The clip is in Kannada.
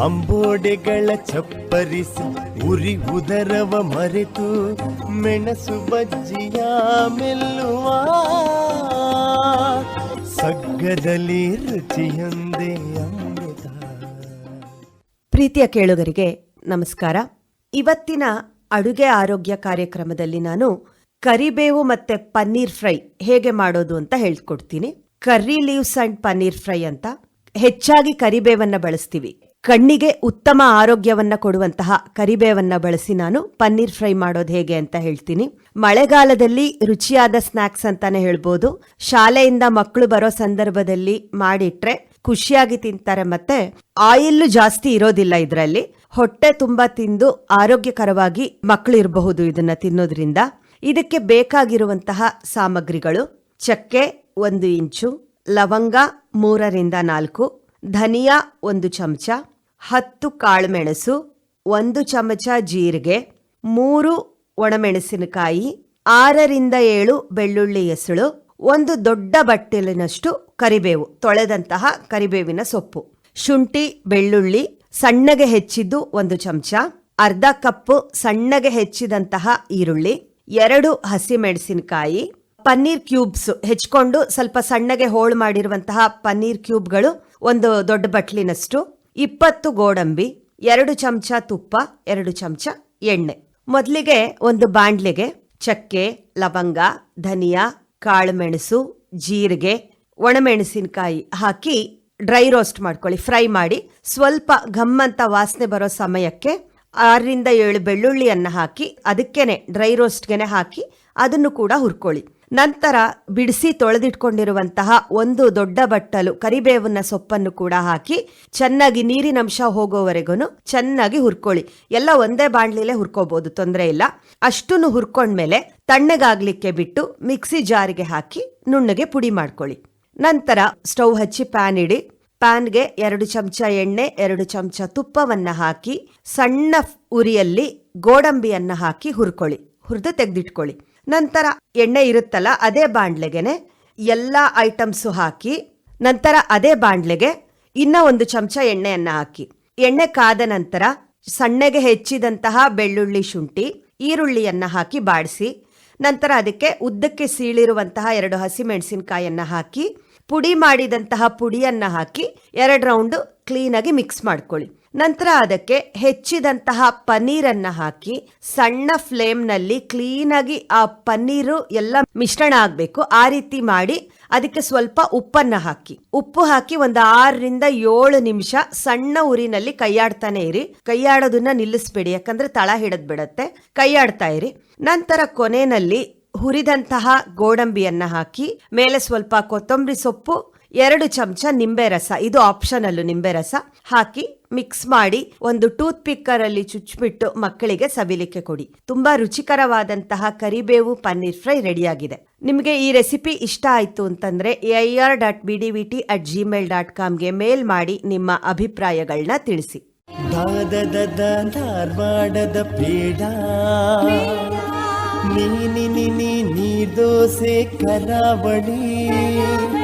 ಅಂಬೋಡೆಗಳ ಚಪ್ಪರಿಸಿ ಉರಿ ಉದರವ ಮರೆತು ಮೆಣಸು ಬಜ್ಜಿಯ ಮೆಲ್ಲುವ. ಸಗ್ಗದಲ್ಲಿ ರುಚಿಯೊಂದೇ ಅಮೃತ. ಪ್ರೀತಿಯ ಕೇಳುಗರಿಗೆ ನಮಸ್ಕಾರ. ಇವತ್ತಿನ ಅಡುಗೆ ಆರೋಗ್ಯ ಕಾರ್ಯಕ್ರಮದಲ್ಲಿ ನಾನು ಕರಿಬೇವು ಮತ್ತೆ ಪನ್ನೀರ್ ಫ್ರೈ ಹೇಗೆ ಮಾಡೋದು ಅಂತ ಹೇಳ್ಕೊಡ್ತೀನಿ. Curry leaves and paneer fry ಅಂತ ಹೆಚ್ಚಾಗಿ ಕರಿಬೇವನ್ನ ಬಳಸ್ತೀವಿ. ಕಣ್ಣಿಗೆ ಉತ್ತಮ ಆರೋಗ್ಯವನ್ನು ಕೊಡುವಂತಹ ಕರಿಬೇವನ್ನು ಬಳಸಿ ನಾನು ಪನ್ನೀರ್ ಫ್ರೈ ಮಾಡೋದು ಹೇಗೆ ಅಂತ ಹೇಳ್ತೀನಿ. ಮಳೆಗಾಲದಲ್ಲಿ ರುಚಿಯಾದ ಸ್ನಾಕ್ಸ್ ಅಂತಾನೆ ಹೇಳ್ಬೋದು. ಶಾಲೆಯಿಂದ ಮಕ್ಕಳು ಬರೋ ಸಂದರ್ಭದಲ್ಲಿ ಮಾಡಿಟ್ರೆ ಖುಷಿಯಾಗಿ ತಿಂತಾರೆ ಮತ್ತೆ ಆಯಿಲ್ ಜಾಸ್ತಿ ಇರೋದಿಲ್ಲ ಇದರಲ್ಲಿ. ಹೊಟ್ಟೆ ತುಂಬಾ ತಿಂದು ಆರೋಗ್ಯಕರವಾಗಿ ಮಕ್ಕಳು ಇರಬಹುದು ಇದನ್ನ ತಿನ್ನೋದ್ರಿಂದ. ಇದಕ್ಕೆ ಬೇಕಾಗಿರುವಂತಹ ಸಾಮಗ್ರಿಗಳು ಚಕ್ಕೆ ಒಂದು ಇಂಚು, ಲವಂಗ ಮೂರರಿಂದ ನಾಲ್ಕು, ಧನಿಯಾ ಒಂದು ಚಮಚ ಹತ್ತು ಕಾಳುಮೆಣಸು, ಒಂದು ಚಮಚ ಜೀರಿಗೆ, ಮೂರು ಒಣಮೆಣಸಿನಕಾಯಿ, ಆರರಿಂದ ಏಳು ಬೆಳ್ಳುಳ್ಳಿ ಎಸಳು ಒಂದು ದೊಡ್ಡ ಬಟ್ಟಲಿನಷ್ಟು ಕರಿಬೇವು, ತೊಳೆದಂತಹ ಕರಿಬೇವಿನ ಸೊಪ್ಪು. ಶುಂಠಿ, ಬೆಳ್ಳುಳ್ಳಿ, ಸಣ್ಣಗೆ ಹೆಚ್ಚಿದ್ದು ಒಂದು ಚಮಚ, ಅರ್ಧ ಕಪ್ಪು ಸಣ್ಣಗೆ ಹೆಚ್ಚಿದಂತಹ ಈರುಳ್ಳಿ, ಎರಡು ಹಸಿಮೆಣಸಿನಕಾಯಿ, ಪನ್ನೀರ್ ಕ್ಯೂಬ್ಸ್ ಹೆಚ್ಕೊಂಡು ಸ್ವಲ್ಪ ಸಣ್ಣಗೆ ಹೋಳು ಮಾಡಿರುವಂತಹ ಪನ್ನೀರ್ ಕ್ಯೂಬ್ಗಳು ಒಂದು ದೊಡ್ಡ ಬಟ್ಲಿನಷ್ಟು ಇಪ್ಪತ್ತು ಗೋಡಂಬಿ, ಎರಡು ಚಮಚ ತುಪ್ಪ, ಎರಡು ಚಮಚ ಎಣ್ಣೆ. ಮೊದಲಿಗೆ ಒಂದು ಬಾಂಡ್ಲಿಗೆ ಚಕ್ಕೆ, ಲವಂಗ, ಧನಿಯಾ, ಕಾಳುಮೆಣಸು, ಜೀರಿಗೆ, ಒಣಮೆಣಸಿನಕಾಯಿ ಹಾಕಿ ಡ್ರೈ ರೋಸ್ಟ್ ಮಾಡ್ಕೊಳ್ಳಿ. ಫ್ರೈ ಮಾಡಿ ಸ್ವಲ್ಪ ಘಮ್ಮಂತ ವಾಸನೆ ಬರೋ ಸಮಯಕ್ಕೆ ಆರರಿಂದ ಏಳು ಬೆಳ್ಳುಳ್ಳಿಯನ್ನು ಹಾಕಿ ಅದಕ್ಕೇನೆ ಡ್ರೈ ರೋಸ್ಟ್ಗೆನೆ ಹಾಕಿ ಅದನ್ನು ಕೂಡ ಹುರ್ಕೊಳ್ಳಿ. ನಂತರ ಬಿಡಿಸಿ ತೊಳೆದಿಟ್ಕೊಂಡಿರುವಂತಹ ಒಂದು ದೊಡ್ಡ ಬಟ್ಟಲು ಕರಿಬೇವನ್ನ ಸೊಪ್ಪನ್ನು ಕೂಡ ಹಾಕಿ ಚೆನ್ನಾಗಿ ನೀರಿನಂಶ ಹೋಗೋವರೆಗೂ ಚೆನ್ನಾಗಿ ಹುರ್ಕೊಳ್ಳಿ. ಎಲ್ಲ ಒಂದೇ ಬಾಣ್ಲಿಲೆ ಹುರ್ಕೋಬಹುದು ತೊಂದರೆ ಇಲ್ಲ. ಅಷ್ಟನ್ನು ಹುರ್ಕೊಂಡ್ಮೇಲೆ ತಣ್ಣಗಾಗ್ಲಿಕ್ಕೆ ಬಿಟ್ಟು ಮಿಕ್ಸಿ ಜಾರಿಗೆ ಹಾಕಿ ನುಣ್ಣಗೆ ಪುಡಿ ಮಾಡ್ಕೊಳ್ಳಿ. ನಂತರ ಸ್ಟವ್ ಹಚ್ಚಿ ಪ್ಯಾನ್ ಇಡಿ. ಪ್ಯಾನ್ಗೆ ಎರಡು ಚಮಚ ಎಣ್ಣೆ, ಎರಡು ಚಮಚ ತುಪ್ಪವನ್ನ ಹಾಕಿ ಸಣ್ಣ ಉರಿಯಲ್ಲಿ ಗೋಡಂಬಿಯನ್ನ ಹಾಕಿ ಹುರ್ಕೊಳ್ಳಿ. ಹುರಿದು ತೆಗೆದಿಟ್ಕೊಳ್ಳಿ. ನಂತರ ಎಣ್ಣೆ ಇರುತ್ತಲ್ಲ, ಅದೇ ಬಾಣ್ಲೆಗೆನೆ ಎಲ್ಲ ಐಟಮ್ಸು ಹಾಕಿ, ನಂತರ ಅದೇ ಬಾಣ್ಲೆಗೆ ಇನ್ನ ಒಂದು ಚಮಚ ಎಣ್ಣೆಯನ್ನ ಹಾಕಿ. ಎಣ್ಣೆ ಕಾದ ನಂತರ ಸಣ್ಣಗೆ ಹೆಚ್ಚಿದಂತಹ ಬೆಳ್ಳುಳ್ಳಿ ಶುಂಠಿ, ಈರುಳ್ಳಿಯನ್ನ ಹಾಕಿ ಬಾಡಿಸಿ, ನಂತರ ಅದಕ್ಕೆ ಉದ್ದಕ್ಕೆ ಸೀಳಿರುವಂತಹ ಎರಡು ಹಸಿಮೆಣಸಿನಕಾಯನ್ನ ಹಾಕಿ, ಪುಡಿ ಮಾಡಿದಂತಹ ಪುಡಿಯನ್ನ ಹಾಕಿ ಎರಡು ರೌಂಡ್ ಕ್ಲೀನಾಗಿ ಮಿಕ್ಸ್ ಮಾಡ್ಕೊಳ್ಳಿ. ನಂತರ ಅದಕ್ಕೆ ಹೆಚ್ಚಿದಂತಹ ಪನ್ನೀರನ್ನ ಹಾಕಿ ಸಣ್ಣ ಫ್ಲೇಮ್ನಲ್ಲಿ ಕ್ಲೀನಾಗಿ ಆ ಪನ್ನೀರು ಎಲ್ಲ ಮಿಶ್ರಣ ಆಗಬೇಕು. ಆ ರೀತಿ ಮಾಡಿ ಅದಕ್ಕೆ ಸ್ವಲ್ಪ ಉಪ್ಪನ್ನ ಹಾಕಿ. ಉಪ್ಪು ಹಾಕಿ ಒಂದು ಆರರಿಂದ ಏಳು ನಿಮಿಷ ಸಣ್ಣ ಉರಿನಲ್ಲಿ ಕೈಯಾಡ್ತಾನೆ ಇರಿ. ಕೈಯಾಡೋದನ್ನ ನಿಲ್ಲಿಸ್ಬೇಡಿ, ಯಾಕಂದ್ರೆ ತಳ ಹಿಡದ್ ಬಿಡತ್ತೆ ಕೈಯಾಡ್ತಾ ಇರಿ. ನಂತರ ಕೊನೆಯಲ್ಲಿ ಹುರಿದಂತಹ ಗೋಡಂಬಿಯನ್ನ ಹಾಕಿ, ಮೇಲೆ ಸ್ವಲ್ಪ ಕೊತ್ತಂಬರಿ ಸೊಪ್ಪು ಎರಡು ಚಮಚ ನಿಂಬೆ ರಸ. ಇದು ಆಪ್ಷನಲ್ಲು ನಿಂಬೆ ರಸ. ಹಾಕಿ ಮಿಕ್ಸ್ ಮಾಡಿ ಒಂದು ಟೂತ್ ಪಿಕ್ಕರ್ ಅಲ್ಲಿ ಚುಚ್ಚಿಬಿಟ್ಟು ಮಕ್ಕಳಿಗೆ ಸವಿಲಿಕ್ಕೆ ಕೊಡಿ. ತುಂಬಾ ರುಚಿಕರವಾದಂತಹ ಕರಿಬೇವು ಪನ್ನೀರ್ ಫ್ರೈ ರೆಡಿಯಾಗಿದೆ. ನಿಮಗೆ ಈ ರೆಸಿಪಿ ಇಷ್ಟ ಆಯ್ತು ಅಂತಂದ್ರೆ I R dot B D V T at Gmail dot ಕಾಮ್ಗೆ mail ಮಾಡಿ ನಿಮ್ಮ ಅಭಿಪ್ರಾಯಗಳನ್ನ ತಿಳಿಸಿ. ನೀ ದೋಸೆ ಕರಾವಳಿ.